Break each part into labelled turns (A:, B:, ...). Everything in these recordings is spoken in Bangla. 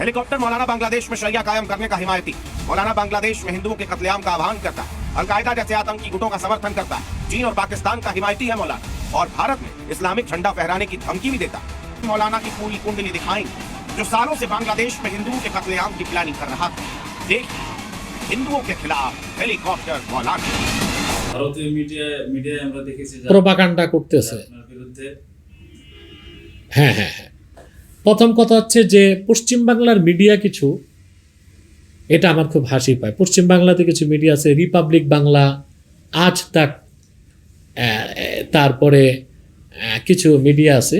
A: हेलीकॉप्टर मौलाना बांग्लादेश में शरिया कायम करने का हिमायती मौलाना बांग्लादेश में हिंदुओं के कत्लेआम का आह्वान करता अलकायदा जैसे आतंकी गुटों का समर्थन करता चीन और पाकिस्तान का हिमायती है मौलाना और भारत में इस्लामिक झंडा फहराने की धमकी भी देता मौलाना की पूरी कुंडली दिखाएंगे जो सालों से बांग्लादेश में हिंदुओं के कत्लेआम की प्लानिंग कर रहा था देखिए हिंदुओं के खिलाफ हेलीकॉप्टर मौलाना
B: ভারতীয় মিডিয়া মিডিয়ায় আমরা দেখেছি যে
C: প্রোপাকাণ্ডা করতেছে
B: আপনার বিরুদ্ধে
C: হ্যাঁ হ্যাঁ হ্যাঁ প্রথম কথা হচ্ছে যে পশ্চিমবাংলার মিডিয়া কিছু, এটা আমার খুব হাসি পায়। পশ্চিমবাংলাতে কিছু মিডিয়া আছে রিপাবলিক বাংলা আজ তাক তারপরে কিছু মিডিয়া আছে।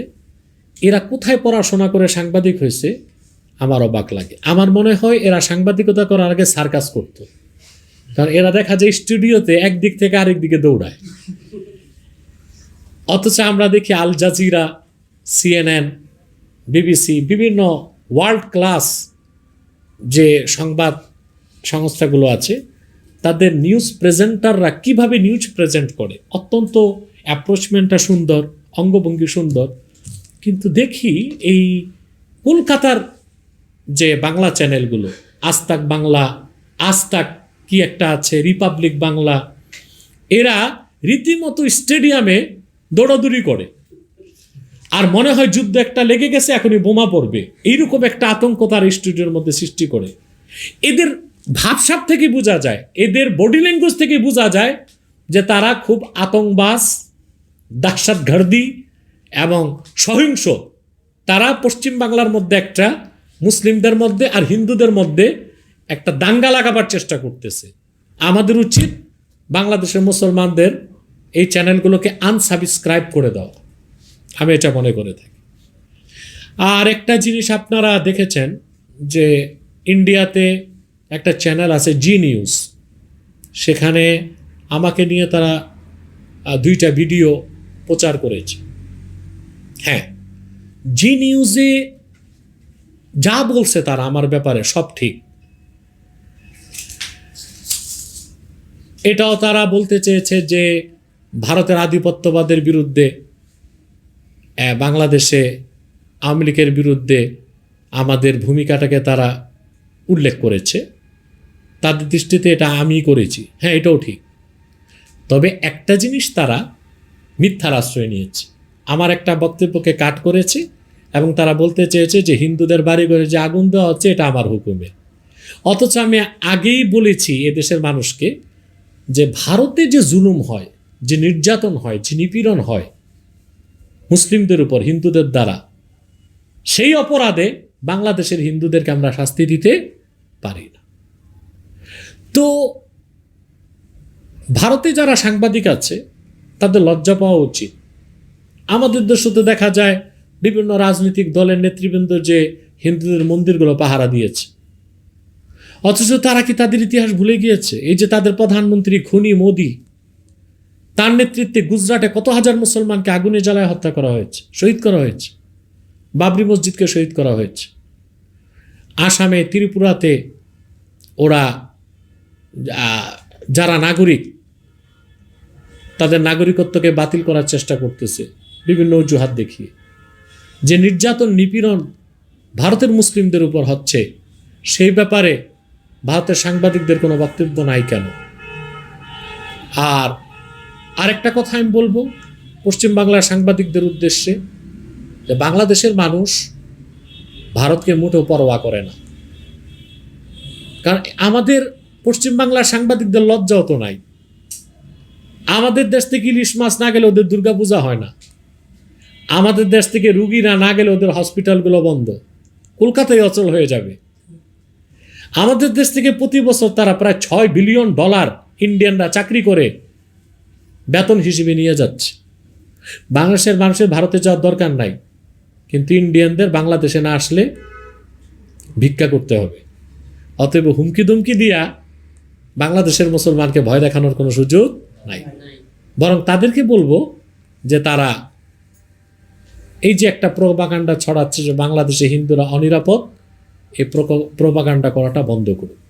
C: এরা কোথায় পড়াশোনা করে সাংবাদিক হয়েছে, আমার অবাক লাগে। আমার মনে হয় এরা সাংবাদিকতা করার আগে সার্কাস করতো। কারণ এরা দেখা যায় স্টুডিওতে একদিক থেকে আরেক দিকে দৌড়ায়। অথচ আমরা দেখি আল জাজিরা সিএনএন বিবিসি বিভিন্ন ওয়ার্ল্ড ক্লাস যে সংবাদ সংস্থাগুলো আছে, তাদের নিউজ প্রেজেন্টাররা কীভাবে নিউজ প্রেজেন্ট করে? অত্যন্ত অ্যাপ্রোচমেন্টটা সুন্দর, অঙ্গভঙ্গি সুন্দর। কিন্তু দেখি এই কলকাতার যে বাংলা চ্যানেলগুলো আস্তাক বাংলা আস্তাক কি একটা আছে, রিপাবলিক বাংলা, এরা রীতিমতো স্টেডিয়ামে দৌড়াদৌড়ি করে। আর মনে হয় যুদ্ধ একটা লেগে গেছে, এখনই বোমা পড়বে। এইরকম একটা আতঙ্ক তার স্টুডিওর মধ্যে সৃষ্টি করে। এদের ভাবসাব থেকে বোঝা যায়, এদের বডি ল্যাঙ্গুয়েজ থেকে বোঝা যায় যে তারা খুব আতঙ্কবাস দাকসাত ঘাড়দি এবং সহিংস। তারা পশ্চিম বাংলার মধ্যে একটা, মুসলিমদের মধ্যে আর হিন্দুদের মধ্যে একটা দাঙ্গা লাগাবার চেষ্টা করতেছে। আমাদের উচিত বাংলাদেশের মুসলমানদের এই চ্যানেলগুলোকে আনসাবস্ক্রাইব করে দেওয়া। আমি এটা মনে করে থাকি। আর একটা জিনিস আপনারা দেখেছেন যে ইন্ডিয়াতে একটা চ্যানেল আছে জি নিউজ। সেখানে আমাকে নিয়ে তারা দুইটা ভিডিও প্রচার করেছে। হ্যাঁ জি নিউজে যা বলছে তারা আমার ব্যাপারে সব ঠিক। এটাও তারা বলতে চেয়েছে যে ভারতের আধিপত্যবাদের বিরুদ্ধে বাংলাদেশে আওয়ামী লীগের বিরুদ্ধে আমাদের ভূমিকাটাকে তারা উল্লেখ করেছে। তাদের দৃষ্টিতে এটা আমি করেছি। হ্যাঁ এটাও ঠিক। তবে একটা জিনিস তারা মিথ্যার আশ্রয় নিয়েছে। আমার একটা বক্তব্যকে কাট করেছে এবং তারা বলতে চেয়েছে যে হিন্দুদের বাড়ি ঘরে যে আগুন দেওয়া হচ্ছে, এটা আমার হুকুমে। অথচ আমি আগেই বলেছি এদেশের মানুষকে যে ভারতে যে জুলুম হয়, যে নির্যাতন হয়, যে নিপীড়ন হয় মুসলিমদের উপর হিন্দুদের দ্বারা। সেই অপরাধে বাংলাদেশের হিন্দুদেরকে আমরা শাস্তি দিতে পারি না। তো ভারতে যারা সাংবাদিক আছে, তাদের লজ্জা পাওয়া উচিত। আমাদের দেশে তো দেখা যায়, বিভিন্ন রাজনৈতিক দলের নেতৃবৃন্দ যে হিন্দুদের মন্দিরগুলো পাহারা দিয়েছে। অথচ তারা কি তাদের ইতিহাস ভুলে গিয়েছে? এই যে তাদের প্রধানমন্ত্রী খুনি মোদি তার নেতৃত্বে গুজরাটে কত হাজার মুসলমানকে আগুনে জ্বালায় হত্যা করা হয়েছে, শহীদ করা হয়েছে, বাবরি মসজিদকে শহীদ করা হয়েছে। আসামে, ত্রিপুরাতে ওরা যারা নাগরিক, তাদের নাগরিকত্বকে বাতিল করার চেষ্টা করতেছে, বিভিন্ন অজুহাত দেখিয়ে। যে নির্যাতন, নিপীড়ন ভারতের মুসলিমদের উপর হচ্ছে, সেই ব্যাপারে ভারতের সাংবাদিকদের কোনো বক্তব্য নাই কেন? আর আরেকটা কথা আমি বলব, পশ্চিমবাংলার সাংবাদিকদের উদ্দেশ্যে যে বাংলাদেশের মানুষ ভারতকে মোটেও পরোয়া করে না। কারণ আমাদের পশ্চিমবাংলার সাংবাদিকদের লজ্জাও তো নাই। আমাদের দেশ থেকে ইলিশ মাছ না গেলে ওদের দুর্গাপূজা হয় না। আমাদের দেশ থেকে রুগীরা না গেলে ওদের হসপিটালগুলো বন্ধ। কলকাতায় অচল হয়ে যাবে। আমাদের দেশ থেকে প্রতি বছর তারা প্রায় ছয় বিলিয়ন ডলার ইন্ডিয়ানরা চাকরি করে বেতন হিসেবে নিয়ে যাচ্ছে। বাংলাদেশের মানুষের ভারতে যাওয়ার দরকার নাই। কিন্তু ইন্ডিয়ানদের বাংলাদেশে না আসলে ভিক্ষা করতে হবে। অতএব হুমকি দুমকি দিয়া বাংলাদেশের মুসলমানকে ভয় দেখানোর কোনো সুযোগ নাই। বরং তাদেরকে বলব যে তারা এই যে একটা প্রোপাগান্ডা ছড়াচ্ছে যে বাংলাদেশে হিন্দুরা অনিরাপদ, এই প্রোপাগান্ডা করাটা বন্ধ করুক